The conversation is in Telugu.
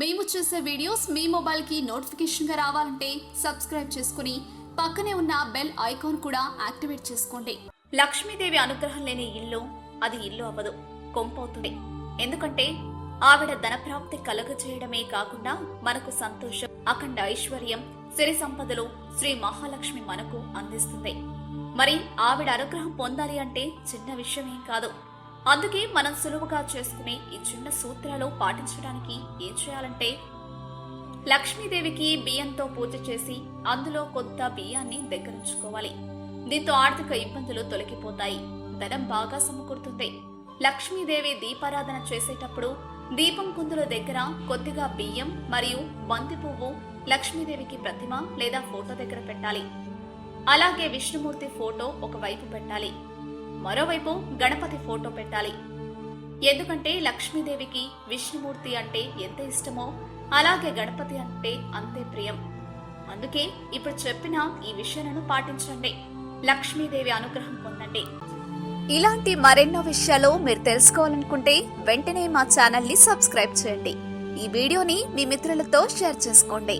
మేము చేసే వీడియోస్ మీ మొబైల్కి నోటిఫికేషన్గా రావాలంటే సబ్స్క్రైబ్ చేసుకుని పక్కనే ఉన్న బెల్ ఐకాన్ కూడా యాక్టివేట్ చేసుకోండి. లక్ష్మీదేవి అనుగ్రహం లేని ఇల్లు అది ఇల్లు అవ్వదు కొంపవుతుంది. ఎందుకంటే ఆవిడ ధనప్రాప్తి కలుగజేయడమే కాకుండా మనకు సంతోషం అఖండ ఐశ్వర్యం సిరి సంపదలు శ్రీ మహాలక్ష్మి మనకు అందిస్తుంది. మరి ఆవిడ అనుగ్రహం పొందాలి అంటే చిన్న విషయమేం కాదు. అందుకే మనం సులువుగా చేసుకునే ఈ చిన్న సూత్రాలు పాటించడానికి ఏం చేయాలంటే లక్ష్మీదేవికి బియ్యంతో పూజ చేసి అందులో కొంత బియ్యాన్ని దగ్గరించుకోవాలి. దీంతో ఆర్థిక ఇబ్బందులు తొలగిపోతాయి. ధనం బాగా సమకూరుతుంది. లక్ష్మీదేవి దీపారాధన చేసేటప్పుడు దీపం కుందుల దగ్గర కొద్దిగా బియ్యం మరియు బంతి పువ్వు లక్ష్మీదేవికి ప్రతిమ లేదా ఫోటో దగ్గర పెట్టాలి. అలాగే విష్ణుమూర్తి ఫోటో ఒకవైపు పెట్టాలి. మరోవైపు గణపతి ఫోటో పెట్టాలి. ఎందుకంటే లక్ష్మీదేవికి విష్ణుమూర్తి అంటే ఎంత ఇష్టమో అలాగే గణపతి అంటే అంతే ప్రియం. అందుకే ఇప్పుడు చెప్పిన ఈ విషయాలను పాటించండి. లక్ష్మీదేవి అనుగ్రహం పొందండి. ఇలాంటి మరెన్నో విషయాలు మీరు తెలుసుకోవాలనుకుంటే వెంటనే మా ఛానల్ని సబ్స్క్రైబ్ చేయండి. ఈ వీడియోని మీ మిత్రులతో షేర్ చేసుకోండి.